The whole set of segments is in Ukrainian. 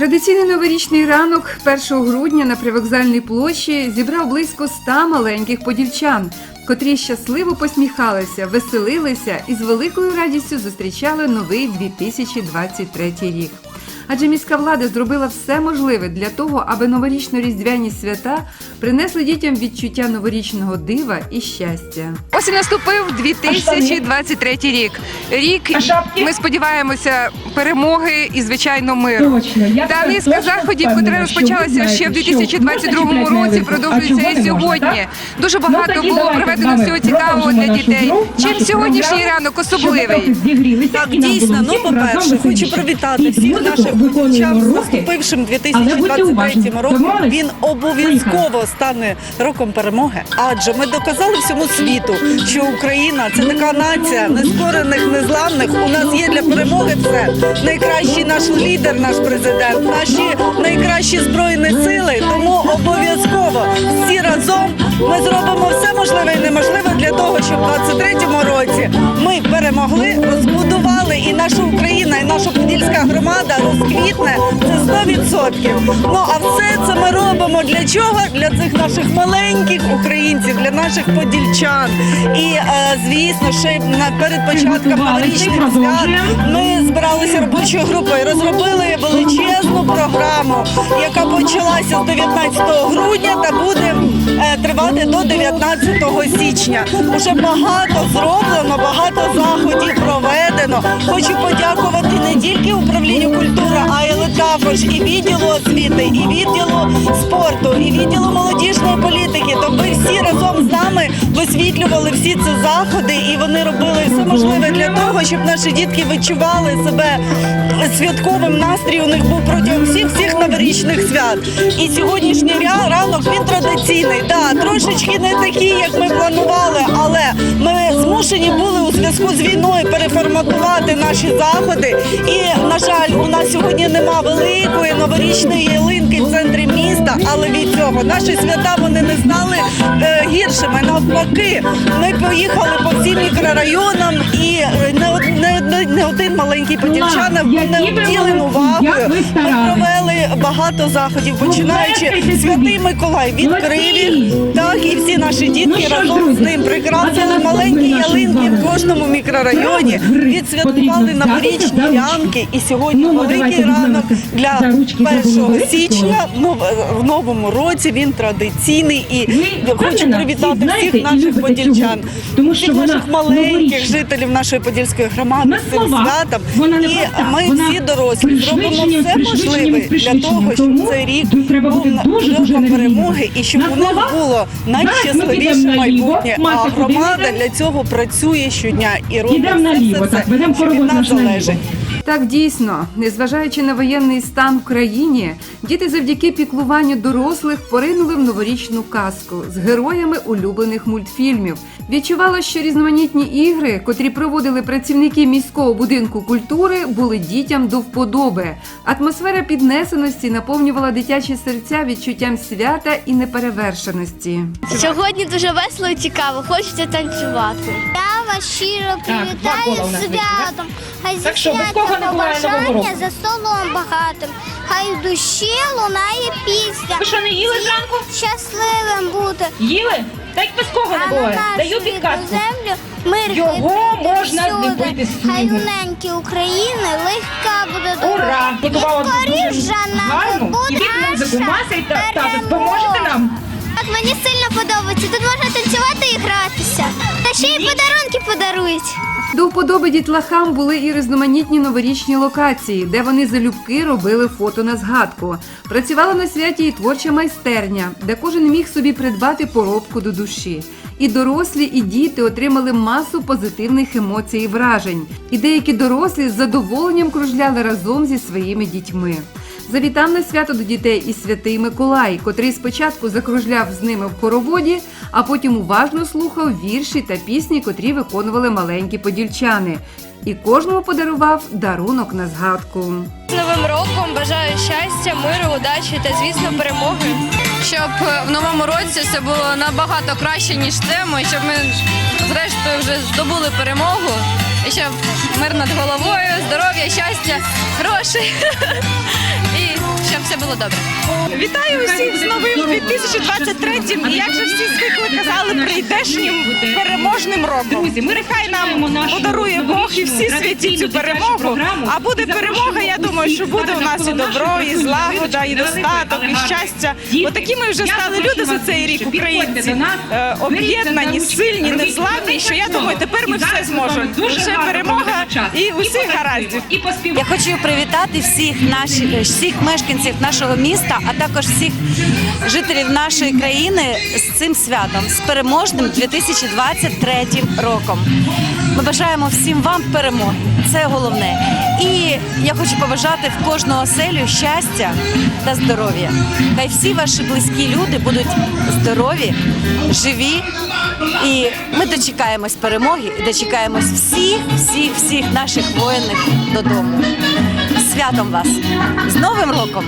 Традиційний новорічний ранок 1 грудня на привокзальній площі зібрав близько ста маленьких подільчан, котрі щасливо посміхалися, веселилися і з великою радістю зустрічали новий 2023 рік. Адже міська влада зробила все можливе для того, аби новорічно-різдвяні свята принесли дітям відчуття новорічного дива і щастя. Ось і наступив 2023 рік. Рік ми сподіваємося перемоги і звичайно миру. Та низка заходів, розпочалися знаєте, ще в що 2022 можна чіпляти році, а і сьогодні. Дуже Ну, багато було проведено всього цікавого для дітей. Чим сьогоднішній ранок особливий? Так, дійсно, ну по-перше, хочу привітати всіх наших виконуємо з уроки. наступившим 2023 уважні. роком. Він обов'язково стане роком перемоги. Адже ми доказали всьому світу, що Україна це така нація нескорених, незламних. У нас є для перемоги все. Найкращий наш лідер, наш президент, наші найкращі збройні сили. Тому обов'язково всі разом ми зробимо все можливе і неможливе для того, щоб в 23-му році ми перемогли, розбудували розквітне. Це 100%. Ну а все це ми робимо для чого? Для цих наших маленьких українців, для наших подільчан. І е, звісно, ще на перед початком новорічних свят ми збиралися робочою групою, розробили величезну програму, яка почалася з 19 грудня та буде тривати до 19 січня. Уже багато зроблено, багато заходів проведено. Хочу подякувати не тільки управлінню культури, а й також і відділу освіти, і відділу спорту, і відділу молодіжної політики. Тобто ви всі разом з нами висвітлювали всі ці заходи, і вони робили все можливе для того, щоб наші дітки відчували себе святковим настрій. У них був протягом всіх всіх новорічних свят. І сьогоднішній ранок він традиційний. Да, трошечки не такий, як ми планували, але ми змушені були у зв'язку з війною переформатувати наші заходи. І на жаль, у нас сьогодні нема великої новорічної ялинки в центрі міста, але від цього наші свята вони не стали е, гіршими. Навпаки, ми поїхали по всім мікрорайонам і е, не один маленький подільчанин Які не ви вділен увагою. Ми провели багато заходів, починаючи святий Миколай. Відкрив, Молодці. так і всі наші дітки Ну ж, разом з ним прикрасили маленькі ялинки в кожному мікрорайоні, відсвяткували новорічні взятися янки. І сьогодні Ну, великий ранок для за 1 січня. в новому році. Він традиційний і хочу привітати всіх наших подільчан, всіх наших маленьких жителів нашої подільської громади Святом. І ми всі дорослі зробимо все можливе для того, щоб цей рік був роком перемоги і щоб у них було найщасливіше майбутнє. А громада для цього працює щодня і робить все, все, що від нас залежить. Так дійсно, незважаючи на воєнний стан в країні, діти завдяки піклуванню дорослих поринули в новорічну казку з героями улюблених мультфільмів. Відчувало, що різноманітні ігри, котрі проводили працівники міського будинку культури, були дітям до вподоби. Атмосфера піднесеності наповнювала дитячі серця відчуттям свята і неперевершеності. Сьогодні дуже весело і цікаво, хочеться танцювати. Я вас щиро привітаю з святом. Хай Так що, побажання року? за столом багатим. Хай в душі лунає пісня. Ви що, не їли зранку? Щасливим бути. Їли? Так без кого не на буває. Даю підказку. землю мир Його можна зліпити з Хай снігу. України легка буде дорога. Ура! Готувала дуже гарну буде і від музику. наша і та- допоможете нам? Так, мені сильно подобається. Тут можна танцювати і гратися. Та ще й подарунки подарують. До вподоби дітлахам були і різноманітні новорічні локації, де вони залюбки робили фото на згадку. Працювала на святі і творча майстерня, де кожен міг собі придбати поробку до душі. І дорослі, і діти отримали масу позитивних емоцій і вражень. І деякі дорослі з задоволенням кружляли разом зі своїми дітьми. Завітав на свято до дітей і святий Миколай, котрий спочатку закружляв з ними в хороводі, а потім уважно слухав вірші та пісні, котрі виконували маленькі подільчани. І кожному подарував дарунок на згадку. З Новим роком бажаю щастя, миру, удачі та, звісно, перемоги. щоб е, в новому році все було набагато краще, ніж це. Щоб ми зрештою вже здобули перемогу. Щоб мир над головою, здоров'я, щастя, грошей. І щоб все було добре. Вітаю усіх з новим 2023 і як же всі звикли казали, прийдешнім роком. Друзі, ми Нехай нам подарує Бог і всі святі цю перемогу. А буде перемога. Я думаю, що буде у нас і добро, і злагода, і достаток, і щастя. Отакі ми вже стали люди за цей рік, українці Е, об'єднані, сильні, незламні. Що я думаю, тепер ми все зможемо. Лише перемога і усіх гараздів. Я хочу привітати всіх наших всіх мешканців нашого міста, а також всіх жителів нашої країни з цим святом, з переможним 2023 роком. Ми бажаємо всім вам перемоги. Це головне. І я хочу побажати в кожного оселю щастя та здоров'я. Хай всі ваші близькі люди будуть здорові, живі. І ми дочекаємось перемоги і дочекаємось всіх, всіх, всіх наших воїнів додому. Святом вас! З Новим роком!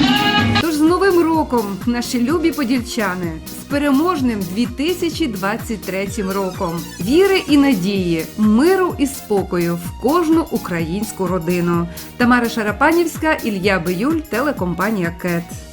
Тож з Новим роком, наші любі подільчани, з переможним 2023 роком, віри і надії, миру і спокою в кожну українську родину. Тамара Шарапанівська, Ілья Биюль, телекомпанія Кет.